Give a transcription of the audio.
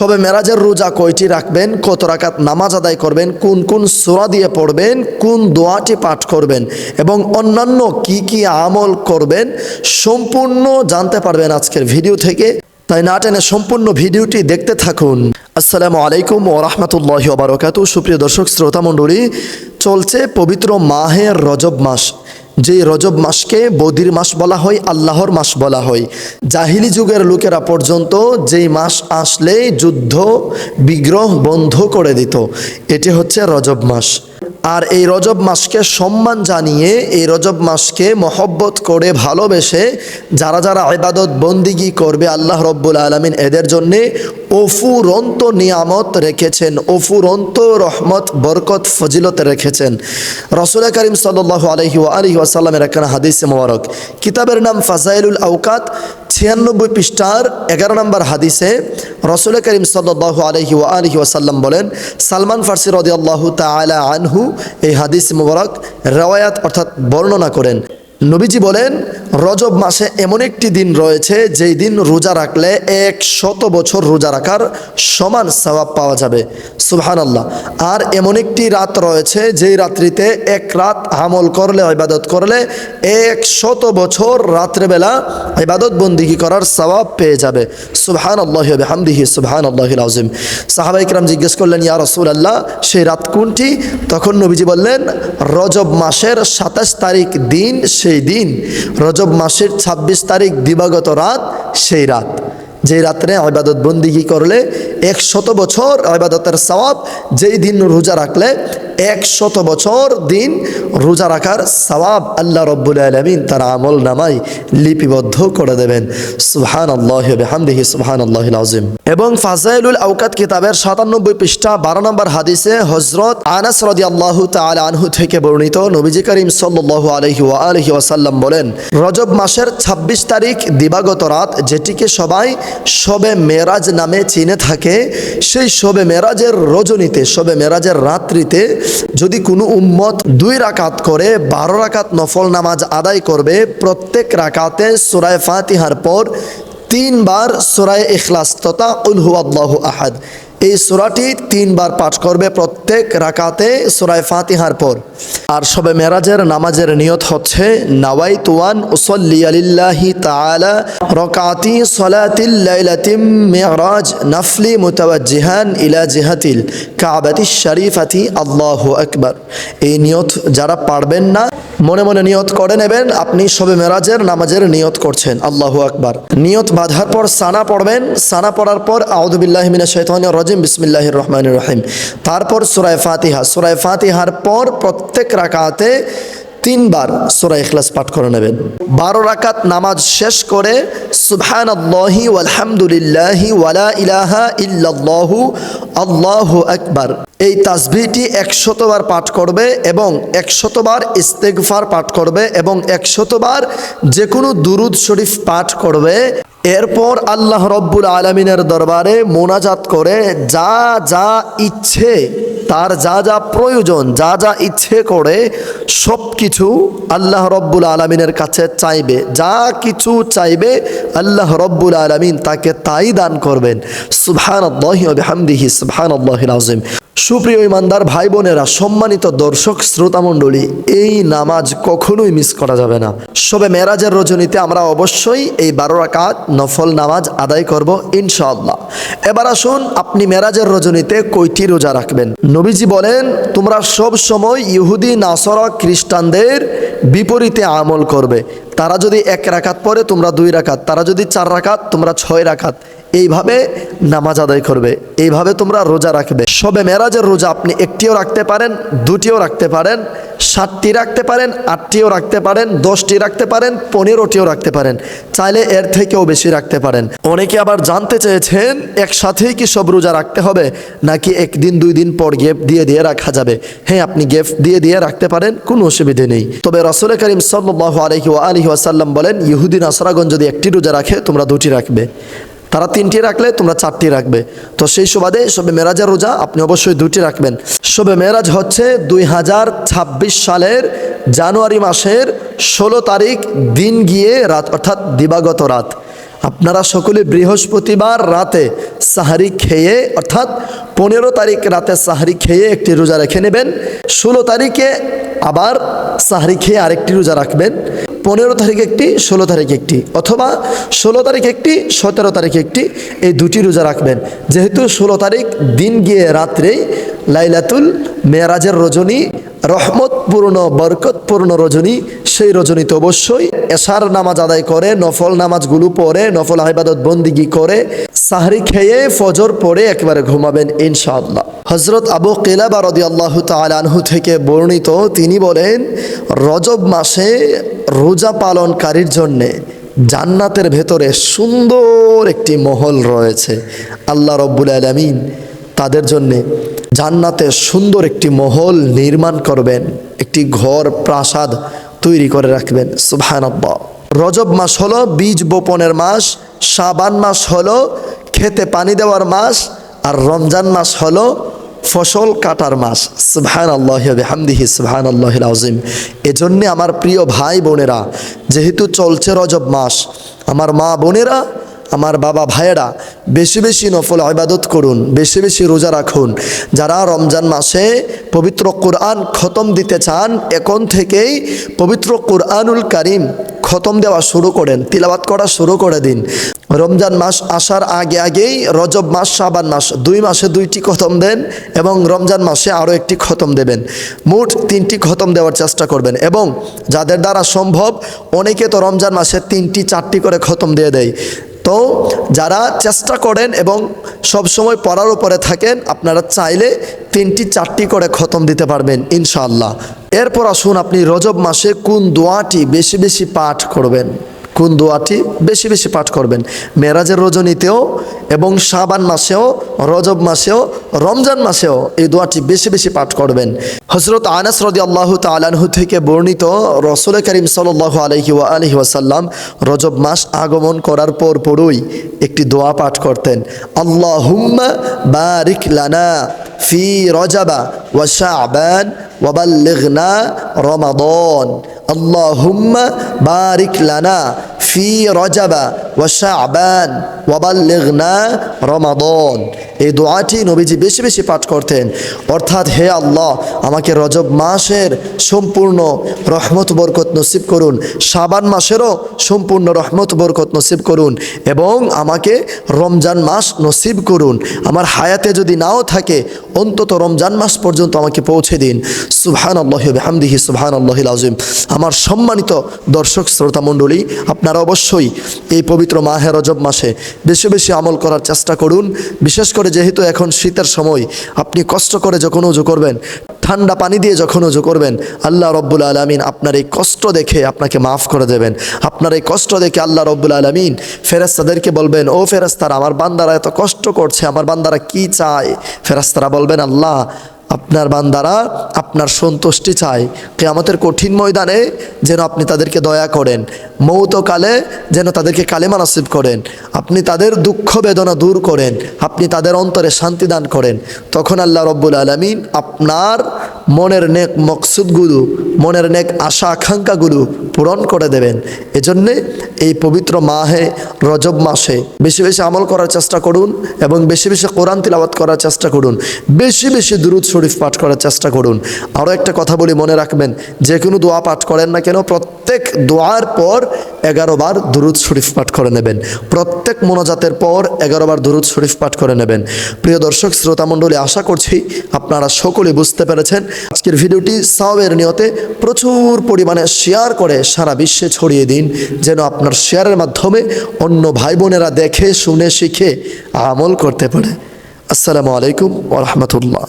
সবে মেরাজের রোজা কয়টি রাখবেন? কত রাকাত নামাজ আদায় করবেন? কোন কোন সোরা দিয়ে পড়বেন? কোন দোয়াটি পাঠ করবেন? এবং অন্যান্য কি কি আমল করবেন? সম্পূর্ণ জানতে পারবেন আজকের ভিডিও থেকে। তাই না টেনে সম্পূর্ণ ভিডিওটি দেখতে থাকুন। আসসালামু আলাইকুম ও রহমতুল্লাহ বারকাত সুপ্রিয় দর্শক শ্রোতা মণ্ডলী চলছে পবিত্র মাহের রজব মাস। যে রজব মাসকে বদির মাস বলা হয়, আল্লাহর মাস বলা হয়। জাহিলি যুগের লোকেরা পর্যন্ত যেই মাস আসলে যুদ্ধ, বিগ্রহ বন্ধ করে দিত। এটি হচ্ছে রজব মাস। আর এই রজব মাসকে সম্মান জানিয়ে, এই রজব মাসকে মহব্বত করে ভালোবেসে যারা যারা ইবাদত বন্দিগি করবে আল্লাহ রব্বুল আলমিন এদের জন্যে অফুরন্ত নিয়ামত রেখেছেন, অফুরন্ত রহমত, বরকত, ফজিলত রেখেছেন। রসুল করিম সাল্লাহ আলহি আলহি আসাল্লামের একখানা হাদিসে মোবারক। কিতাবের নাম ফাজাইলুল আউকাত ছিয়ানব্বই পৃষ্ঠার এগারো নম্বর হাদিসে রসুল করিম সাল্লাহ আলহি আলহি ওয়াসাল্লাম বলেন, সালমান ফার্সি রদি আল্লাহ আনহু এই হাদিস মুবারক রেওয়ায়াত অর্থাৎ বর্ণনা করেন। নবীজি বলেন, রজব মাসে এমন একটি দিন রয়েছে, যেই দিন রোজা রাখলে এক শত বছর রোজা রাখার সমান সবাব পাওয়া যাবে। সুহান আল্লাহ আর এমন একটি রাত রয়েছে, যেই রাত্রিতে এক রাত আমল করলে, ইবাদত করলে এক শত বছর রাত্রেবেলা ইবাদত বন্দিগি করার সবাব পেয়ে যাবে। সুবহান আল্লাহ হামদিহি সুবহান আল্লাহ আজিম সাহাবাইকরাম জিজ্ঞেস করলেন, ইয়া রসুল আল্লাহ সেই রাত কোনটি? তখন নবীজি বললেন, রজব মাসের সাতাশ তারিখ দিন সেই দিন রজব মাসের ২৬ তারিখ দিবাগত রাত সেই রাত। যে রাত্রে আবাদত বন্দিগি করলে? এক শত বছর আবাদতের সওয়াব, যেই দিন রোজা রাখলে এক শত বছর দিন রোজা রাখার সওয়াব আল্লাহ রব্বুল আলমিন তার আমল নামাই লিপিবদ্ধ করে দেবেন। সুহান আল্লাহ হামদিহি সুহান আল্লাহ আজিম এবং ফাজাইলুল আউকাত কিতাবের সাতানব্বই পৃষ্ঠা, বারো নম্বর হাদিসে হজরত আনাস রদি আল্লাহ তালা আনহু থেকে বর্ণিত নবীজি করিম সাল্লাহ আলহি আলহি ওয়াসাল্লাম বলেন, রজব মাসের ২৬ তারিখ দিবাগত রাত, যেটিকে সবাই শবে মেরাজ নামে চিনে থাকে। সেই শবে মেরাজের রজনীতে, শবে মেরাজের রাত্রিতে যদি কোনো উম্মত দুই রাকাত করে, বারো রাকাত নফল নামাজ আদায় করবে, প্রত্যেক রাকাতে সুরায় ফাতিহার পর তিনবার সুরায় ইখলাস তথা উলহু আল্লাহ আহাদ। এই সুরাটি তিনবার পাঠ করবে প্রত্যেক রাকাতে সুরায় ফাতিহার পর। আর সবে মেরাজের নামাজের নিয়ত হচ্ছে নাওয়াই তুয়ান উসল্লি আলিল্লাহি তাআলা রকাতি সলাতিল লাইলাতিম মেরাজ নাফলি মুতাওয়াজ্জিহান ইলা জিহাতিল কাবাতি শরীফাতি। আল্লাহ আকবার। এই নিয়ত যারা পারবেন না, মনে মনে নিয়ত করে নেবেন, আপনি সবে মেরাজের নামাজের নিয়ত করছেন। আল্লাহু আকবার। নিয়ত বাঁধার পর সানা পড়বেন, সানা পড়ার পর আউদুবিল্লাহ মিনা শৈতান রজিম বিসমিল্লাহ রহমান রহিম। তারপর সুরায় ফাতিহা। সুরায় ফাতিহার পর প্রত্যেক রাকাতে তিনবার সুরা ইখলাস পাঠ করে নেবেন। বারো রাকাত নামাজ শেষ করে সুবহান আল্লাহি আলহামদুলিল্লাহি ওয়ালা ইলাহা ইল্লাল্লাহু আল্লাহু আকবার। এই তাসবিহটি একশতবার পাঠ করবে এবং একশতবার ইস্তেগফার পাঠ করবে এবং একশতবার যে কোনো দুরুদ শরীফ পাঠ করবে। এরপর আল্লাহ রব্বুল আলমিনের দরবারে মোনাজাত করে যা যা ইচ্ছে তার যা যা প্রয়োজন, যা যা ইচ্ছে করে সব কিছু আল্লাহ রব্বুল আলমিনের কাছে চাইবে। যা কিছু চাইবে আল্লাহ রব্বুল আলমিন তাকে তাই দান করবেন। সুবহান আল্লাহামদিহি সুবহান আল্লাহ আজিম সুপ্রিয় ইমানদার ভাই বোনেরা সম্মানিত দর্শক শ্রোতা মণ্ডলী এই নামাজ কখনোই মিস করা যাবে না। সবে মেরাজের রজনীতে আমরা অবশ্যই এই বারো রাকাত নফল নামাজ আদায় করব ইনশাআল্লাহ। এবার আসুন আপনি মেরাজের রজনীতে কয়টি রোজা রাখবেন? নবীজি বলেন, তোমরা সব সময় ইহুদি, নাসরা, খ্রিস্টানদের বিপরীতে আমল করবে। তারা যদি এক রাকাত পরে তোমরা দুই রাকাত। তারা যদি চার রাকাত, তোমরা ছয় রাকাত। এইভাবে নামাজ আদায় করবে, এইভাবে তোমরা রোজা রাখবে। সবে মেরাজের রোজা আপনি একটিও রাখতে পারেন, দুটিও রাখতে পারেন, সাতটি রাখতে পারেন, আটটিও রাখতে পারেন, দশটি রাখতে পারেন, পনেরোটিও রাখতে পারেন। চাইলে এর থেকেও বেশি রাখতে পারেন। অনেকে আবার জানতে চেয়েছেন, একসাথেই কি সব রোজা রাখতে হবে, নাকি একদিন, দুই দিন পর গেপ দিয়ে দিয়ে রাখা যাবে? হ্যাঁ আপনি গেপ দিয়ে দিয়ে রাখতে পারেন, কোনো অসুবিধে নেই। তবে রসুল করিম সাল্লাহ আলহি আলহি আসাল্লাম বলেন ইহুদিন আসরাগঞ্জ যদি একটি রোজা রাখে, তোমরা দুটি রাখবে। তারা তিনটি রাখলে তোমরা চারটি রাখবে। তো সেই সুবাদে শবে মেরাজের রোজা আপনি অবশ্যই দুটি রাখবেন। শবে মেরাজ হচ্ছে দুই হাজার ছাব্বিশ সালের জানুয়ারি মাসের ষোলো তারিখ দিন গিয়ে রাত, অর্থাৎ দিবাগত রাত। আপনারা সকলে বৃহস্পতিবার রাতে সাহারি খেয়ে, অর্থাৎ পনেরো তারিখ রাতে সাহারি খেয়ে একটি রোজা রেখে নেবেন। ষোলো তারিখে আবার সাহারি খেয়ে আরেকটি রোজা রাখবেন। পনেরো তারিখ একটি, ষোলো তারিখ একটি, অথবা ষোলো তারিখ একটি, সতেরো তারিখ একটি, এই দুটি রোজা রাখবেন। যেহেতু ষোলো তারিখ দিন গিয়ে রাত্রেই লাইলাতুল মেয়ারাজের রজনী রহমতপূর্ণ, বরকতপূর্ণ রজনী, সেই রজনীতে অবশ্যই। এশার নামাজ আদায় করে, নফল নামাজগুলো পড়ে, নফল আইবাদত বন্দিগি করে, সাহরি খেয়ে ফজর পড়ে একেবারে ঘুমাবেন ইনশাআল্লাহ। হজরত আবু কেলাবা রদি আল্লাহ তালানহু থেকে বর্ণিত, তিনি বলেন, রজব মাসে রোজা পালনকারীর জন্যে জান্নাতের ভেতরে সুন্দর একটি মহল রয়েছে। আল্লাহ রব্বুল আলমিন তাদের জন্যে জান্নাতে সুন্দর একটি মহল নির্মাণ করবেন, একটি ঘর, প্রাসাদ তৈরি করে রাখবেন। সুবহানাল্লাহ। রজব মাস হলো, বীজ বপনের মাস সাবান মাস হলো, খেতে পানি দেওয়ার মাস, আর রমজান মাস হলো, ফসল কাটার মাস। সুবহান আল্লাহ হামদিহি সুবহান আল্লাহ আজিম এজন্যে আমার প্রিয় ভাই বোনেরা যেহেতু চলছে রজব মাস, আমার মা বোনেরা আমার বাবা ভাইয়েরা, বেশি বেশি নফল ইবাদত করুন, বেশি বেশি রোজা রাখুন। যারা রমজান মাসে পবিত্র কোরআন খতম দিতে চান, এখন থেকেই পবিত্র কোরআনুল কারিম খতম দেওয়া শুরু করেন তিলাবাত করা শুরু করে দিন। রমজান মাস আসার আগে আগেই রজব মাস সাবান মাস, দুই মাসে দুইটি খতম দেন এবং রমজান মাসে আরও একটি খতম দেবেন। মোট তিনটি খতম দেওয়ার চেষ্টা করবেন এবং যাদের দ্বারা সম্ভব, অনেকে তো রমজান মাসে তিনটি, চারটি করে খতম দিয়ে দেয়। তো যারা চেষ্টা করেন এবং সব সময় পড়ার উপরে থাকেন, আপনারা চাইলে তিনটি, চারটি করে খতম দিতে পারবেন, ইনশাআল্লাহ। এরপর আসুন আপনি রজব মাসে কোন দোয়াটি বেশি বেশি পাঠ করবেন? কোন দোয়াটি বেশি বেশি পাঠ করবেন? মেরাজের রজনীতেও এবং শাবান মাসেও, রজব মাসেও রমজান মাসেও এই দোয়াটি বেশি বেশি পাঠ করবেন। হজরত আনাস রদি আল্লাহ তালানহু থেকে বর্ণিত রসুল করিম সাল আলহি ওয়া আলহি ওয়াসাল্লাম রজব মাস আগমন করার পর পরই একটি দোয়া পাঠ করতেন। আল্লাহুম্মা বারিক লানা ফি রজাবা ওয়া শাবান ওয়াবাল্লিগনা রমাদন। আল্লাহুম্মা বারিক লানা ফি রজাবা ওয়া শাবান ওয়াবাল্লিগনা রমাদন। এই দোয়াটি নবীজি বেশি বেশি পাঠ করতেন। অর্থাৎ হে আল্লাহ, আমাকে রজব মাসের সম্পূর্ণ রহমত বরকত নসিব করুন। শাবান মাসেরও সম্পূর্ণ রহমত বরকত নসিব করুন এবং আমাকে রমজান মাস নসিব করুন। আমার হায়াতে যদি নাও থাকে, অন্তত রমজান মাস পর্যন্ত আমাকে পৌঁছে দিন। সুবহান আল্লাহ হামদিহি সুবহান আল্লাহিল আজিম আমার সম্মানিত দর্শক শ্রোতা মণ্ডলী আপনারা অবশ্যই এই পবিত্র মাহে রজব মাসে বেশি বেশি আমল করার চেষ্টা করুন। বিশেষ করে যেহেতু এখন শীতের সময়, আপনি কষ্ট করে যখন উজু করবেন, ঠান্ডা পানি দিয়ে যখন উজু করবেন, আল্লাহ রব্বুল আলমিন আপনার এই কষ্ট দেখে আপনাকে মাফ করে দেবেন। আপনার এই কষ্ট দেখে আল্লাহ রব্বুল আলমিন ফেরেস্তাদেরকে বলবেন, ও ফেরেস্তারা আমার বান্দারা এত কষ্ট করছে, আমার বান্দারা কি চায়? ফেরাস্তারা বলবেন, আল্লাহ আপনার বান্দারা আপনার সন্তুষ্টি চায়। কেয়ামতের কঠিন ময়দানে যেন আপনি তাদেরকে দয়া করেন। মৌতকালে যেন তাদেরকে কালেমা নসিব করেন। আপনি তাদের দুঃখ বেদনা দূর করেন। আপনি তাদের অন্তরে শান্তি দান করেন। তখন আল্লাহ রব্বুল আলমিন আপনার মনের নেক মকসুদগুলো মনের নেক আশা আকাঙ্ক্ষাগুলো পূরণ করে দেবেন। এজন্যে এই পবিত্র মাহে, রজব মাসে বেশি বেশি আমল করার চেষ্টা করুন এবং বেশি বেশি কোরআন তিলাবাত করার চেষ্টা করুন। বেশি বেশি দুরুদ শরীফ পাঠ করার চেষ্টা করুন। আরও একটা কথা বলি মনে রাখবেন, যে কোনো দোয়া পাঠ করেন না কেন, প্রত্যেক দোয়ার পর এগারো বার দুরুদ শরীফ পাঠ করে নেবেন। প্রত্যেক মোনাজাতের পর এগারো বার দুরুদ শরীফ পাঠ করে নেবেন। প্রিয় দর্শক শ্রোতা মণ্ডলী আশা করছি আপনারা সকলে বুঝতে পেরেছেন আজকের ভিডিওটি সাওয়ের নিয়তে প্রচুর পরিমাণে শেয়ার করে সারা বিশ্বে ছড়িয়ে দিন, যেন আপনার শেয়ারের মাধ্যমে অন্য ভাই বোনেরা দেখে, শুনে, শিখে আমল করতে পারে। আসসালামু আলাইকুম ওরহমতুল্লাহ